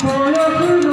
বলো